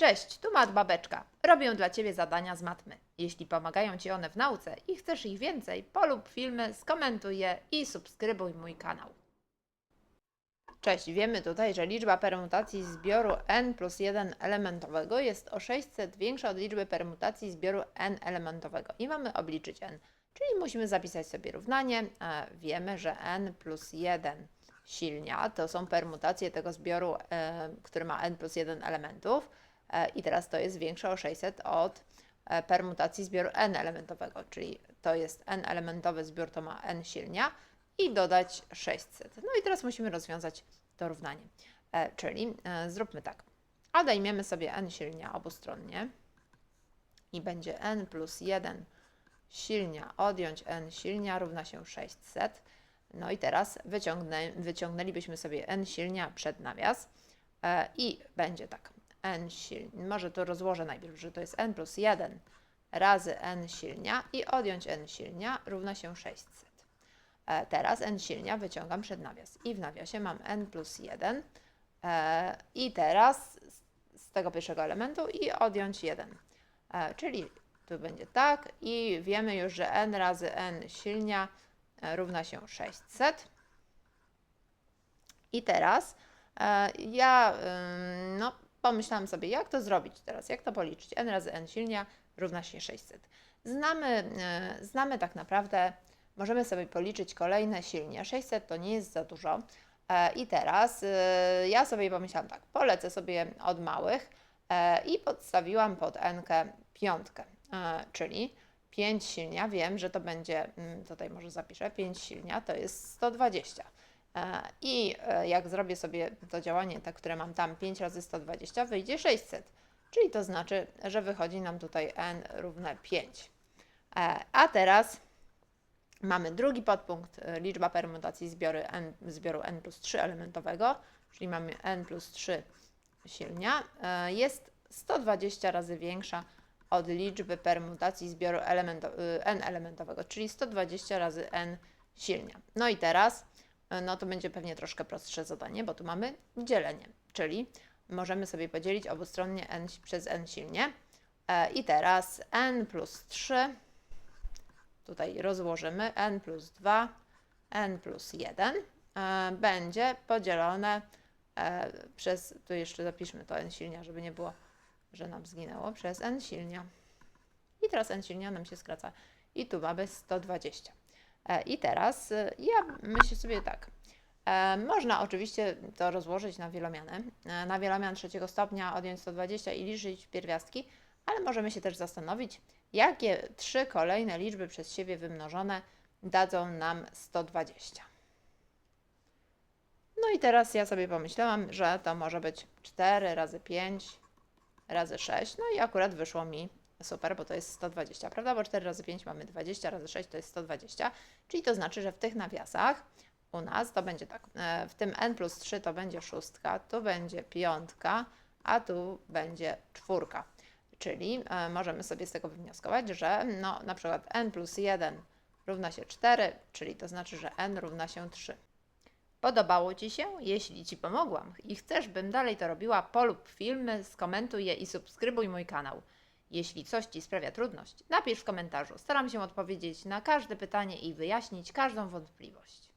Cześć, tu Mat Babeczka. Robię dla Ciebie zadania z matmy. Jeśli pomagają Ci one w nauce i chcesz ich więcej, polub filmy, skomentuj je i subskrybuj mój kanał. Cześć, wiemy tutaj, że liczba permutacji zbioru n plus 1 elementowego jest o 600 większa od liczby permutacji zbioru n elementowego i mamy obliczyć n. Czyli musimy zapisać sobie równanie. E, Wiemy, że n plus 1 silnia to są permutacje tego zbioru, e, który ma n plus 1 elementów. E, I teraz to jest większe o 600 od e, permutacji zbioru n elementowego, czyli to jest n elementowy zbiór, to ma n silnia i dodać 600. No i teraz musimy rozwiązać to równanie. E, czyli zróbmy tak. Odejmiemy sobie n silnia obustronnie i będzie n plus 1 silnia odjąć n silnia równa się 600. No i teraz wyciągnę, wyciągnęlibyśmy sobie n silnia przed nawias i będzie tak. N silnia, może to rozłożę najpierw, że to jest n plus 1 razy n silnia i odjąć n silnia równa się 600. E, teraz n silnia wyciągam przed nawias i w nawiasie mam n plus 1 e, i teraz z, tego pierwszego elementu i odjąć 1. E, czyli tu będzie tak i wiemy już, że n razy n silnia równa się 600. I teraz ja no, pomyślałam sobie, jak to zrobić teraz, jak to policzyć. n razy n silnia równa się 600. Znamy, e, znamy tak naprawdę, możemy sobie policzyć kolejne silnie. 600 to nie jest za dużo. E, I teraz e, ja sobie pomyślałam tak, polecę sobie od małych i podstawiłam pod n piątkę, czyli 5 silnia, wiem, że to będzie, mm, tutaj może zapiszę, 5 silnia to jest 120. E, I e, jak zrobię sobie to działanie, te, które mam tam 5 razy 120, wyjdzie 600. Czyli to znaczy, że wychodzi nam tutaj n równe 5. E, A teraz mamy drugi podpunkt, liczba permutacji zbiory n, zbioru n plus 3 elementowego, czyli mamy n plus 3 silnia, jest 120 razy większa od liczby permutacji zbioru elemento, y, n elementowego, czyli 120 razy n silnia. No i teraz, no to będzie pewnie troszkę prostsze zadanie, bo tu mamy dzielenie, czyli możemy sobie podzielić obustronnie n przez n silnie. E, I teraz n plus 3, tutaj rozłożymy, n plus 2, n plus 1 e, będzie podzielone e, przez, tu jeszcze zapiszmy to n silnia, żeby nie było, że nam zginęło, przez n silnia. I teraz n silnia nam się skraca. I tu mamy 120. E, I teraz e, ja myślę sobie tak. E, Można oczywiście to rozłożyć na wielomiany. E, Na wielomian trzeciego stopnia odjąć 120 i liczyć pierwiastki, ale możemy się też zastanowić, jakie trzy kolejne liczby przez siebie wymnożone dadzą nam 120. No i teraz ja sobie pomyślałam, że to może być 4 razy 5 razy 6. No i akurat wyszło mi super, bo to jest 120, prawda? Bo 4 razy 5 mamy 20, razy 6 to jest 120. Czyli to znaczy, że w tych nawiasach u nas to będzie tak, e, w tym n plus 3 to będzie szóstka, tu będzie piątka, a tu będzie czwórka. Czyli e, możemy sobie z tego wywnioskować, że no, na przykład n plus 1 równa się 4, czyli to znaczy, że n równa się 3. Podobało Ci się? Jeśli Ci pomogłam i chcesz, bym dalej to robiła, polub filmy, skomentuj je i subskrybuj mój kanał. Jeśli coś Ci sprawia trudność, napisz w komentarzu. Staram się odpowiedzieć na każde pytanie i wyjaśnić każdą wątpliwość.